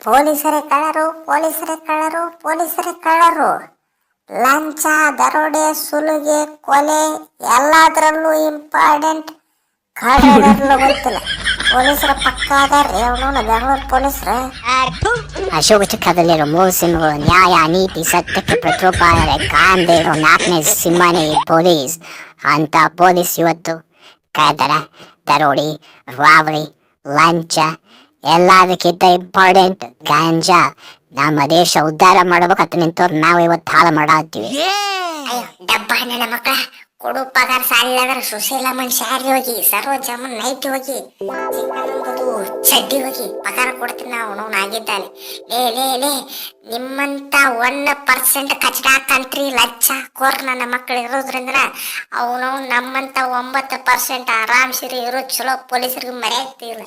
ಪೊಲೀಸರೇ ಕಳ್ಳರು ಪೊಲೀಸರೇ ಕಳ್ಳರು ಪೊಲೀಸರೇ ಕಳ್ಳರು. ಲಂಚ, ದರೋಡೆ, ಸುಲಿಗೆ, ಕೊಲೆ ಎಲ್ಲದರಲ್ಲೂ ಇಂಪಾರ್ಟೆಂಟ್ ಕಳ್ಳರಲ್ಲೂ ಗೊತ್ತಿಲ್ಲ. ಪೊಲೀಸರ ಪಕ್ಕ ಅದಾರ್ರಿ ಅವನು ಬೆಂಗಳೂರು ಪೊಲೀಸರ. ಅಶೋಕ ಚಕ್ರದಲ್ಲಿರೋ ಮೂರು ನ್ಯಾಯ, ನೀತಿ, ಸತ್ಯಕ್ಕೆ ಪ್ರತಿರೂಪ ಕಾಂದೆ ಇರೋ ನಾಲ್ಕನೇ ಸಿಂಹನೇ ಪೊಲೀಸ್ ಅಂತ ಪೊಲೀಸ್ ಇವತ್ತು ಕಾಯ್ತಾರ ದರೋಡಿ, ರಾವಳಿ, ಲಂಚ ಎಲ್ಲದಕ್ಕಿಂತ ಇಂಪಾರ್ಟೆಂಟ್ ಗಾಂಜಾ. ನಮ್ಮ ದೇಶ ಉದ್ಧಾರ ಮಾಡ್ಬೇಕಂತ ನಿಂತವ್ರು ನಾವು ಇವತ್ತು ಹಾಳು ಮಾಡತ್ತೀವಿ ಅಯ್ಯೋ ಡಬ್ಬ ಹಣ್ಣಿನ ಮಕ್ಕಳ ಕೊಡು ಪಗಾರ ಸಾಲಿಲ್ಲದ್ರ ಸುಶೀಲ ಮನುಷ್ಯ ಯಾರಿ ಹೋಗಿ ಸರೋಜಮ್ಮನ್ ನೈಟ್ ಹೋಗಿ ಚಡ್ಡಿ ಹೋಗಿ ಪಗಾರ ಕೊಡ್ತೀನಿ ನಾವು ಅವನು ಆಗಿದ್ದಾನೆ. ಲೇ ಲೇ ಲೇ ನಿಮ್ಮಂತ ಒನ್ ಪರ್ಸೆಂಟ್ ಕಚಡ ಕಂಟ್ರಿ ಲಚ್ಚ ಕೋರ್ ನನ್ನ ಮಕ್ಕಳು ಇರೋದ್ರಿಂದ ಅವನು ನಮ್ಮಂತ ಒಂಬತ್ತು ಪರ್ಸೆಂಟ್ ಆರಾಮ್ ಸಿರಿ ಇರೋ ಚಲೋ ಪೊಲೀಸರಿಗೆ ಮರ್ಯಾಗ್ತಿಲ್ಲ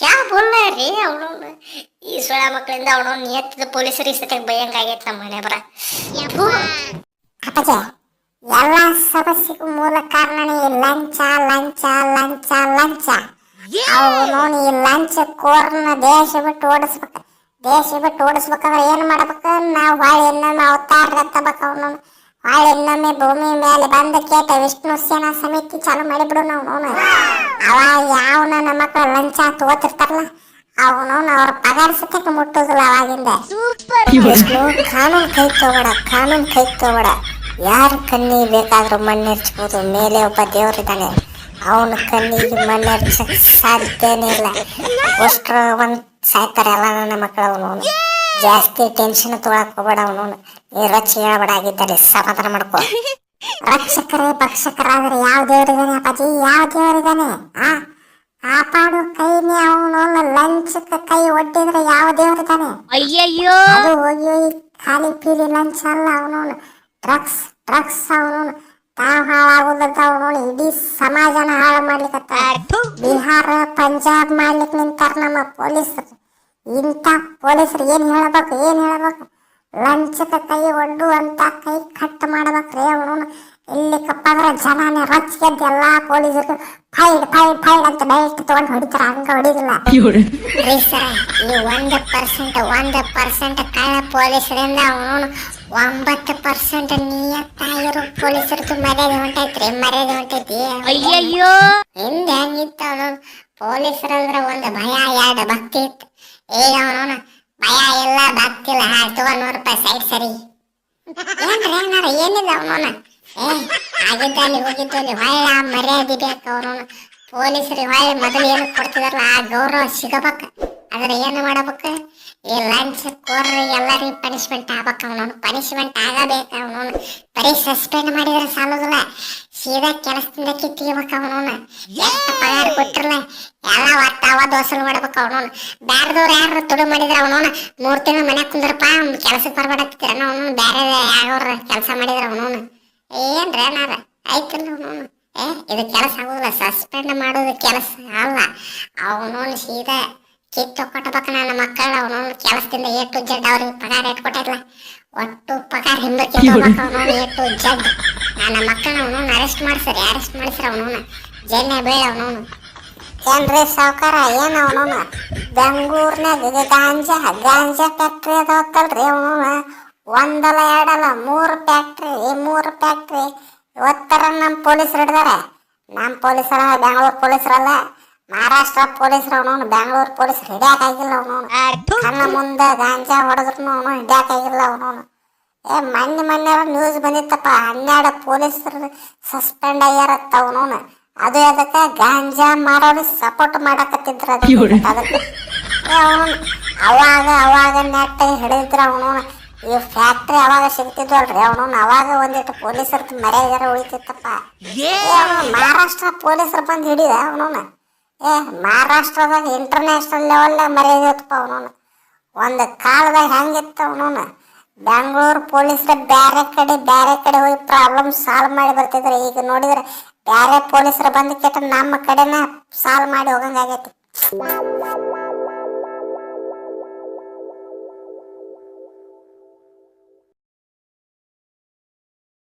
ಕ್ಯಾ ಬೋಲ್ಲ ರೀ ಅವನು ಈ ಸೊಳ ಮಕ್ಕಳಿಂದ ಅವನು ನಿಯತ್ತಿದ ಪೊಲೀಸರಿಗೆ ಸತ್ಯಾಗ ಭಯಂಗಾಗೈತೆ ನಮ್ಮ ಮನೆ ಬರ. ಅಪ್ಪಜೆ ಎಲ್ಲ ಸಮಸ್ಯೆಗೂ ಮೂಲ ಕಾರಣನೇ ಲಂಚಾ ಲಂಚ ಲಂಚ ಲಂಚ. ಲಂಚ ಅವನು ಈ ಲಂಚ ಕೋರ್ನ ದೇಶ ಬಿಟ್ಟು ಓಡಿಸ್ಬೇಕು. ದೇಶ ಬಿಟ್ಟು ಓಡಿಸ್ಬೇಕಂದ್ರೆ ಏನು ಮಾಡ್ಬೇಕು? ನಾವು ಹೊಳ್ಳಿ ಇನ್ನೊಮ್ಮೆ ಅವತಾರ ಎತ್ತಬೇಕು ಅವನು ಹೊಳ್ಳಿ ಇನ್ನೊಮ್ಮೆ ಭೂಮಿ ಮೇಲೆ ಬಂದ ಕೇಟ ವಿಷ್ಣು ಸೇನಾ ಸಮಿತಿ ಚಾಲು ಮಾಡಿಬಿಡು ನಾವು ಅವನು. ಅವ ಯಾವ ನಮ್ಮ ಮಕ್ಕಳು ಲಂಚ ತಗೋತಿರ್ತಾರಲ್ಲ ಅವನು ಅವ್ರ ಪಗಾರ ಸತ್ಯಕ್ಕೆ ಮುಟ್ಟೋದಿಲ್ಲ ಅವಾಗಿಂದ. ವಿಷ್ಣು ಕಾನೂನು ಕೈ ತಗೋಬೇಡ ಕಾನೂನು ಕೈ ತಗೋಬೇಡ ಯಾರ ಕಣ್ಣಿಗೆ ಬೇಕಾದ್ರೂ ಮಣ್ಣೆರ್ಚ್ಬೋದು ಮೇಲೆ ಒಬ್ಬ ದೇವರಿದ್ದಾನೆ ಅವನ ಕಣ್ಣಿಗೆ ಮಣ್ಣೆರ್ಚಕ್ ಸಾಧ್ಯನೇ ಇಲ್ಲ. ಅಷ್ಟ್ರ ಒಂದ್ ಸಾಯ್ತಾರೆ ಎಲ್ಲ ನನ್ನ ಮಕ್ಕಳು ಅವನು ಜಾಸ್ತಿ ಟೆನ್ಷನ್ ತೊಗೊಳಕ್ ಹೋಗ್ಬೇಡ ಅವನು. ನೀ ರಚ್ಚ ಹೇಳ್ಬೇಡ ಆಗಿದ್ದಾರೆ ಸಮಾಧಾನ ಮಾಡ್ಕೋ. ರಕ್ಷಕರೇ ಭಕ್ಷಕರಾದ್ರೆ ಯಾವ ದೇವರಿದ್ದಾನೆ ಅಪ್ಪಾಜಿ? ಯಾವ ದೇವರಿದ್ದಾನೆ? ಆ ಕಾಪಾಡು ಕೈನೇ ಅವನು ಲಂಚಕ್ಕೆ ಕೈ ಒಡ್ಡಿದ್ರೆ ಯಾವ ದೇವರಿದ್ದಾನೆ? ಅಯ್ಯಯ್ಯೋ! ಅದು ಹೋಗಿ ಖಾಲಿ ಪೀಲಿ ಲಂಚ್ ಅಲ್ಲ ಅವನು ಡ್ರಗ್ಸ್ ಡ್ರಗ್ಸ್ ಅವನು ತಾವು ಹಾಳಾಗೋದಂತ ಅವನು ಇಡೀ ಸಮಾಜನ ಹಾಳು ಮಾಡ್ಲಿಕ್ಕೆ ಬಿಹಾರ ಪಂಜಾಬ್ ಮಾಡ್ಲಿಕ್ಕೆ ನಿಂತಾರ ನಮ್ಮ ಪೊಲೀಸರು. ಇಂಥ ಪೊಲೀಸರು ಏನು ಹೇಳಬೇಕು ಏನು ಹೇಳಬೇಕು? ಲಂಚಕ್ಕೆ ಕೈ ಒಡ್ಡು ಅಂತ ಕೈ ಕಟ್ ಮಾಡ್ಬೇಕ್ರಿ ಅವನು. ಇಲ್ಲಿ ಕಪ್ಪಾದ್ರೆ ಜನನೇ ರಚ್ಗೆದ್ದು ಎಲ್ಲಾ ಪೊಲೀಸರು ಫೈಡ್ ಫೈಡ್ ಫೈಡ್ ಅಂತ ಬೆಲ್ಟ್ ತಗೊಂಡು ಹೊಡಿತಾರ. ಹಂಗ ಹೊಡಿದಿಲ್ಲ. ರೀ ಸರ್ ಈ ಒಂದು ಪರ್ಸೆಂಟ್ ಒಂದು ಪರ್ಸೆಂಟ್ ಕಳ್ಳ ಪೊಲೀಸರಿಂದ ಅವನು ಒಂಬತ್ತು ಪರ್ಸೆಂಟ್ ನಿಯತ್ತಾಗಿರೋ ಪೊಲೀಸರದ್ದು ಮರ್ಯಾದೆ ಹೊಂಟೈತ್ರಿ ಮರ್ಯಾದೆ ಹೊಂಟೈತಿ. ಅಯ್ಯಯ್ಯೋ! ಹಿಂದೆ ಹೆಂಗಿತ್ತು ಅವನು ಪೊಲೀಸರಂದ್ರೆ ಒಂದು ಭಯ ಎರಡು ಭಕ್ತಿ ಇತ್ತು. ಈಗ ಅವನು ಭಯ ಇಲ್ಲ ಬಾಕ್ತಿಲ್ಲ ಇಲ್ಲ. ತಗೋ ನೂರು ರೂಪಾಯಿ ಸೈಡ್ ಸರಿ. ಏನ್ರಿ ಏನಾರ ಏನಿಲ್ಲ ಅವನವನ ಏ ಆಗಿದ್ದಲ್ಲಿ ಹೋಗಿದ್ದಲ್ಲಿ ಹೊಳ್ಳ ಮರ್ಯಾದೆ ಬೇಕು ಅವನವನ ಪೊಲೀಸರಿಗೆ ಹೊಳ್ಳಿ ಮೊದಲು ಏನು ಕೊಡ್ತಿದಾರಲ್ಲ, ಆ ಗೌರವ ಸಿಗಬೇಕು. ಆದ್ರೆ ಏನು ಮಾಡಬೇಕು? ಈ ಲಂಚ್, ಕೋರ್ರಿ, ಎಲ್ಲರಿಗೂ ಪನಿಷ್ಮೆಂಟ್ ಆಗ್ಬೇಕು ಅವನವನು ಪನಿಷ್ಮೆಂಟ್ ಆಗಬೇಕು ಅವನು ಬರೀ ಸಸ್ಪೆಂಡ್ ಮಾಡಿದ್ರೆ ಸಾಲೋದಿಲ್ಲ. ಸೀದಾ ಕೆಲಸದಿಂದ ಕಿತ್ತಿಗೆ ಅವನು ಎಷ್ಟು ಪಗಾರ ಕೊಟ್ಟಿರಲ್ಲ ಎಲ್ಲ ಒಟ್ಟ ಅವ ದೋಸಲು ಮಾಡ್ಬೇಕು ಅವನು ಬ್ಯಾರದವ್ರು ಯಾರು ತುಡು ಮಾಡಿದ್ರ ಅವನು ಮೂರ್ ತಿಂಗಳು ಮನೆ ಕುಂದ್ರಪ್ಪ ಕೆಲಸಕ್ಕೆ ಬರ್ಬೇಡತ್ತಿರ ಅವನು ಬ್ಯಾರೆ ಯಾವ್ರ ಕೆಲಸ ಮಾಡಿದ್ರ ಅವನು ಏನ್ರಿ? ಏನಾರ ಐತಿಲ್ಲ ಅವನು ಏ ಇದು ಕೆಲಸ ಆಗೋದಿಲ್ಲ. ಸಸ್ಪೆಂಡ್ ಮಾಡೋದು ಕೆಲಸ ಅಲ್ಲ. ಅವನು ಸೀದಾ ಕಿತ್ತು ಕೊಟ್ಟಬೇಕು ನನ್ನ ಮಕ್ಕಳು ಅವನು ಕೆಲಸದಿಂದ ಎ ಟು ಜಡ್ ಅವ್ರಿಗೆ ಪಗಾರ ಇಟ್ಟು ಕೊಟ್ಟಿಲ್ಲ ಒಟ್ಟು ಪಗಾರ ಹಿಂದಕ್ಕೆ ತಗೋಬೇಕು ಅವನು ಎ ಟು ಜಡ್ ನನ್ನ ಮಕ್ಕಳನ್ನ ಅವನು ಅರೆಸ್ಟ್ ಮಾಡ್ಸರಿ. ಅರೆಸ್ಟ್ ಮಾಡಿಸ್ರಿ ಅವನು ಜೈಲ್ನ ಬೀಳ ಅವನು ಏನ್ರಿ ಸಾವುಕಾರ? ಏನ್ ಅವನು ಬೆಂಗಳೂರ್ನಾಗ ಗಾಂಜಾ ಗಾಂಜಾ ಫ್ಯಾಕ್ಟ್ರಿ ಅದಲ್ರಿ ಅವನು ಒಂದಲ್ಲ ಎರಡಲ್ಲ ಮೂರು ಫ್ಯಾಕ್ಟ್ರಿ ಮೂರು ಫ್ಯಾಕ್ಟ್ರಿ ಇವತ್ತರ ನಮ್ಮ ಪೊಲೀಸರು ಹಿಡ್ದಾರೆ. ನಮ್ಮ ಪೊಲೀಸರ ಬೆಂಗಳೂರು ಪೊಲೀಸರಲ್ಲ ಮಹಾರಾಷ್ಟ್ರ ಪೊಲೀಸರು ಅವನು ಬೆಂಗಳೂರು ಪೊಲೀಸ್ ಹಿಡಿಯಾಕಾಗಿಲ್ಲ ಅವನು ಕಣ್ಣ ಮುಂದೆ ಗಾಂಜಾ ಹೊಡೆದ್ರು ಅವನು ಹಿಡಿಯಾಕಾಗಿಲ್ಲ ಅವನು ಏ ಮೊನ್ನೆ ಮೊನ್ನೆ ನ್ಯೂಸ್ ಬಂದಿತ್ತಪ್ಪ ಹನ್ನೆರಡು ಪೊಲೀಸರು ಸಸ್ಪೆಂಡ್ ಆಗ್ಯಾರತ್ತ ಅವನು. ಅದು ಅದಕ್ಕೆ ಗಾಂಜಾ ಮಾರೋರು ಸಪೋರ್ಟ್ ಮಾಡಕತ್ತಿದ್ರ ಅದಕ್ಕೆ. ಅವನು ಅವಾಗ ಅವಾಗ ನೆಟ್ಟ ಹಿಡಿದ್ರ ಅವನು. ಈ ಫ್ಯಾಕ್ಟ್ರಿ ಅವಾಗ ಸಿಗ್ತಿದ್ವಲ್ರಿ ಅವನು. ಅವಾಗ ಒಂದಿಟ್ಟು ಪೊಲೀಸರ ಮರ್ಯಾದಾರ ಉಳಿತಿತ್ತಪ್ಪ. ಮಹಾರಾಷ್ಟ್ರ ಪೊಲೀಸರು ಬಂದು ಹಿಡಿದ ಅವನು. ಏ ಮಹಾರಾಷ್ಟ್ರದಾಗ ಇಂಟರ್ನ್ಯಾಷನಲ್ ಲೆವೆಲ್ನಾಗ ಮರ್ಯಾದೆ ಇತ್ತಪ್ಪ ಅವನು. ಒಂದು ಕಾಲದಾಗ ಹೆಂಗಿತ್ತು ಅವನು. ಬೆಂಗಳೂರು ಪೊಲೀಸರ ಬೇರೆ ಕಡೆ ಬೇರೆ ಕಡೆ ಹೋಗಿ ಪ್ರಾಬ್ಲಮ್ ಸಾಲ್ವ್ ಮಾಡಿ ಬರ್ತಿದ್ರು. ಈಗ ನೋಡಿದ್ರೆ ಬ್ಯಾರೆ ಪೊಲೀಸರು ಬಂದು ಕೆಟ್ಟ ನಮ್ಮ ಕಡೆನ ಸಾಲ್ವ್ ಮಾಡಿ ಹೋಗಂಗಾಗೈತಿ.